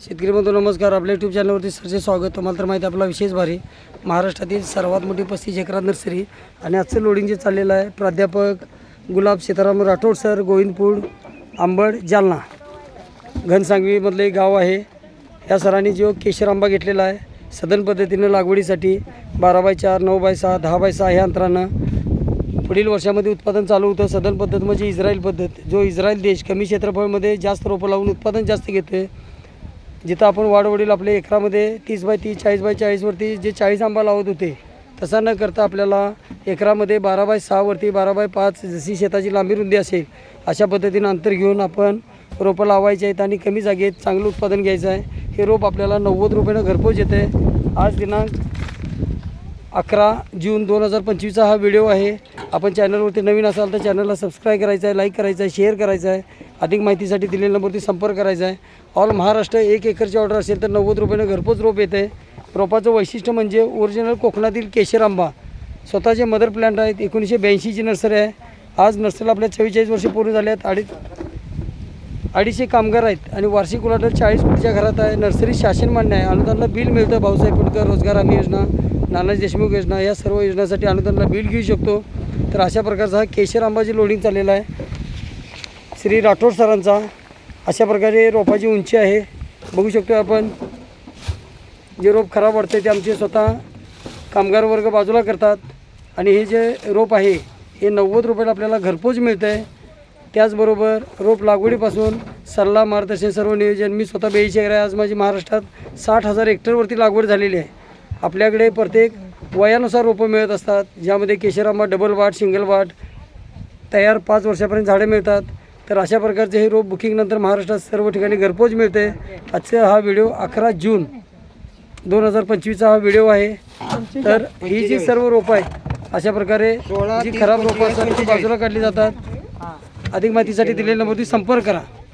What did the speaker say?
शेतकरी बंधू नमस्कार. आपल्या यूट्यूब चॅनलवरती सरचे स्वागत. तुम्हाला तर माहिती आपला विशेष भारी. महाराष्ट्रातील सर्वात मोठी पस्तीस एकरात नर्सरी आणि आजचं लोडिंग जे चाललेलं आहे प्राध्यापक गुलाब सीताराम राठोड सर गोविंदपूर आंबड जालना. घनसांगवीमधले एक गाव आहे. या सरांनी जो केशर आंबा घेतलेला आहे सदन पद्धतीनं लागवडीसाठी बारा बाय चार नऊ बाय सहा दहा बाय सहा ह्या अंतरानं पुढील वर्षामध्ये उत्पादन चालू होतं. सदन पद्धत म्हणजे इस्रायल पद्धत. जो इस्रायल देश कमी क्षेत्रफळामध्ये जास्त रोपं लावून उत्पादन जास्त घेतो आहे जिथं आपण वाढवडील आपल्या एकरामध्ये तीस बाय तीस चाळीस बाय चाळीसवरती जे चाळीस आंबा लावत होते तसा न करता आपल्याला एकरामध्ये बारा बाय सहावरती बारा बाय पाच जशी शेताची लांबी रुंदी असेल अशा पद्धतीनं अंतर घेऊन आपण रोपं लावायचे आहेत आणि कमी जागेत चांगलं उत्पादन घ्यायचं आहे. हे रोप आपल्याला नव्वद रुपयानं घरपोच येतं आहे आज दिनांक अकरा जून दोन हजार पंचवीसचा हा व्हिडिओ आहे. आपण चॅनलवरती नवीन असाल तर चॅनलला सबस्क्राईब करायचं आहे लाईक करायचं आहे शेअर करायचं आहे. अधिक माहितीसाठी दिलेल्या नंबरवरती संपर्क करायचा आहे. ऑल महाराष्ट्र एक एकरची ऑर्डर असेल तर नव्वद रुपयानं घरपोच रोप येतं आहे रोपाचं वैशिष्ट्य म्हणजे ओरिजिनल कोकणातील केशर आंबा. स्वतःचे मदर प्लॅन्ट आहेत. एकोणीसशे ब्याऐंशीची नर्सरी आहे. आज नर्सरीला आपल्या चव्वेचाळीस वर्षे पूर्ण झाले आहेत. अडीच अडीचशे कामगार आहेत आणि वार्षिक उलाटर चाळीस कोटीच्या घरात आहे. नर्सरी शासन मान्य आहे. अनुदानला बिल मिळतं. भाऊसाहेब फुटकर रोजगार हमी योजना नानाजी देशमुख योजना या सर्व योजनांसाठी अनुदानला बिल घेऊ शकतो. तर अशा प्रकारचा हा केशर आंबाची लोडिंग चाललेला आहे. श्री राठोड सरांचा. अशा प्रकारे रोपाची उंची आहे. बघू शकतो आपण जे रोप खराब वाटते ते आमचे स्वतः कामगार वर्ग बाजूला करतात. आणि हे जे रोप आहे हे नव्वद रुपयाला आपल्याला घरपोच मिळतं आहे त्याचबरोबर रोप लागवडीपासून सल्ला मार्गदर्शन सर्व नियोजन मी स्वतः बेईचे आहे. आज माझी महाराष्ट्रात साठ हजार हेक्टरवरती लागवड झालेली आहे. आपल्याकडे प्रत्येक वयानुसार रोपं मिळत असतात. ज्यामध्ये केशरांबा डबल वाट सिंगल वाट तयार पाच वर्षापर्यंत झाडे मिळतात. तर अशा प्रकारचे हे रोप बुकिंगनंतर महाराष्ट्रात सर्व ठिकाणी घरपोच मिळते. आजचा हा व्हिडिओ अकरा जून दोन हजार पंचवीसचा हा व्हिडिओ आहे. तर ही जी सर्व रोपं आहेत अशा प्रकारे जी खराब रोपं असतात ती बाजूला काढली जातात. अधिक माहितीसाठी दिलेल्या नंबरती संपर्क करा.